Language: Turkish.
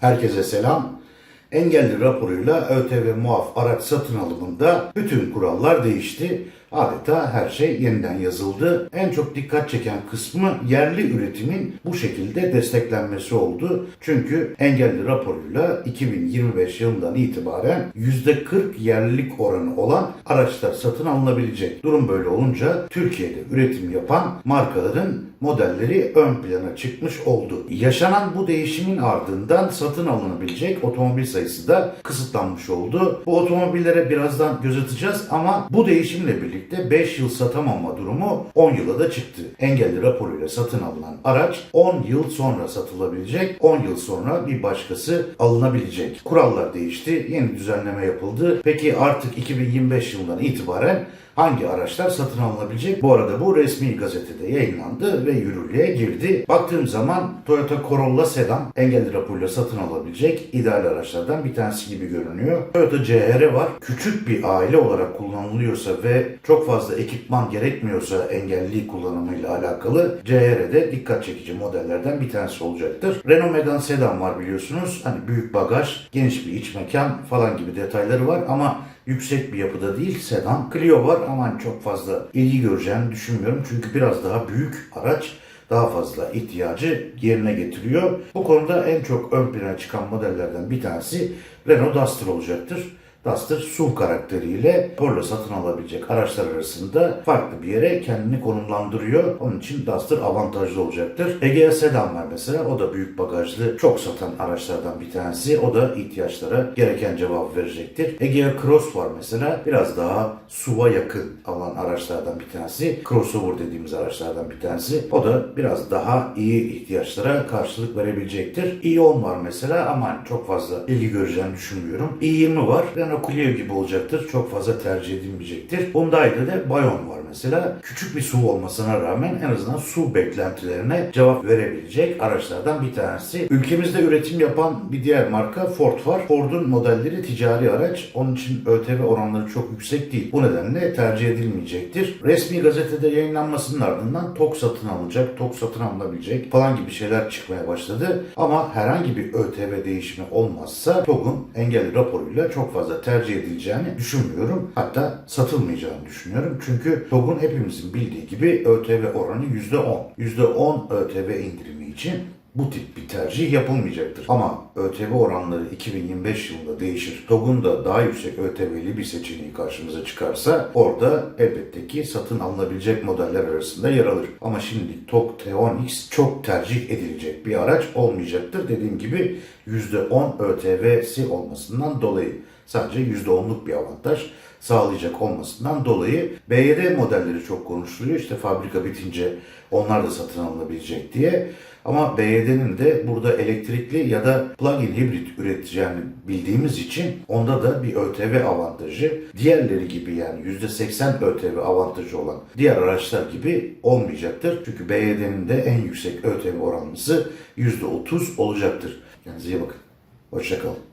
Herkese selam. Engelli raporuyla ÖTV muaf araç satın alımında bütün kurallar değişti. Adeta her şey yeniden yazıldı. En çok dikkat çeken kısmı yerli üretimin bu şekilde desteklenmesi oldu. Çünkü engelli raporuyla 2025 yılından itibaren %40 yerlilik oranı olan araçlar satın alınabilecek. Durum böyle olunca Türkiye'de üretim yapan markaların modelleri ön plana çıkmış oldu. Yaşanan bu değişimin ardından satın alınabilecek otomobil sayısı da kısıtlanmış oldu. Bu otomobillere birazdan göz atacağız ama bu değişimle birlikte 5 yıl satamama durumu 10 yıla da çıktı. Engelli raporuyla satın alınan araç 10 yıl sonra satılabilecek, 10 yıl sonra bir başkası alınabilecek. Kurallar değişti, yeni düzenleme yapıldı. Peki artık 2025 yılından itibaren hangi araçlar satın alınabilecek? Bu arada bu resmi gazetede yayınlandı ve yürürlüğe girdi. Baktığım zaman Toyota Corolla sedan engelli raporuyla satın alabilecek ideal araçlardan bir tanesi gibi görünüyor. Toyota CHR var. Küçük bir aile olarak kullanılıyorsa ve çok fazla ekipman gerekmiyorsa engelli kullanımıyla alakalı CHR de dikkat çekici modellerden bir tanesi olacaktır. Renault Megane sedan var biliyorsunuz. Hani büyük bagaj, geniş bir iç mekan falan gibi detayları var ama yüksek bir yapıda değil sedan. Clio var ama çok fazla ilgi göreceğini düşünmüyorum. Çünkü biraz daha büyük araç daha fazla ihtiyacı yerine getiriyor. Bu konuda en çok ön plana çıkan modellerden bir tanesi Renault Duster olacaktır. Duster SUV karakteriyle Polo satın alabilecek araçlar arasında farklı bir yere kendini konumlandırıyor. Onun için Duster avantajlı olacaktır. Egea Sedan var mesela. O da büyük bagajlı, çok satan araçlardan bir tanesi. O da ihtiyaçlara gereken cevap verecektir. Egea Cross var mesela. Biraz daha SUV'a yakın alan araçlardan bir tanesi. Crossover dediğimiz araçlardan bir tanesi. O da biraz daha iyi ihtiyaçlara karşılık verebilecektir. i10 var mesela ama çok fazla ilgi göreceğini düşünmüyorum. i20 var. Renault Clio gibi olacaktır. Çok fazla tercih edilmeyecektir. Hyundai'de de Bayon var mesela. Küçük bir SUV olmasına rağmen en azından SUV beklentilerine cevap verebilecek araçlardan bir tanesi. Ülkemizde üretim yapan bir diğer marka Ford var. Ford'un modelleri ticari araç. Onun için ÖTV oranları çok yüksek değil. Bu nedenle tercih edilmeyecektir. Resmi gazetede yayınlanmasının ardından TOK satın alınacak, TOK satın alınabilecek falan gibi şeyler çıkmaya başladı. Ama herhangi bir ÖTV değişimi olmazsa TOG'un engelli raporuyla çok fazla tercih edileceğini düşünmüyorum. Hatta satılmayacağını düşünüyorum. Çünkü TOG'un hepimizin bildiği gibi ÖTV oranı %10. %10 ÖTV indirimi için bu tip bir tercih yapılmayacaktır. Ama ÖTV oranları 2025 yılında değişir. TOG'un da daha yüksek ÖTV'li bir seçeneği karşımıza çıkarsa orada elbette ki satın alınabilecek modeller arasında yer alır. Ama şimdi TOG T10X çok tercih edilecek bir araç olmayacaktır. Dediğim gibi %10 ÖTV'si olmasından dolayı sadece %10'luk bir avantaj sağlayacak olmasından dolayı BYD modelleri çok konuşuluyor. İşte fabrika bitince onlar da satın alınabilecek diye. Ama BYD'nin de burada elektrikli ya da plug-in hibrit üreteceğini bildiğimiz için onda da bir ÖTV avantajı diğerleri gibi yani %80 ÖTV avantajı olan diğer araçlar gibi olmayacaktır. Çünkü BYD'nin de en yüksek ÖTV oranlısı %30 olacaktır. Kendinize iyi bakın. Hoşçakalın.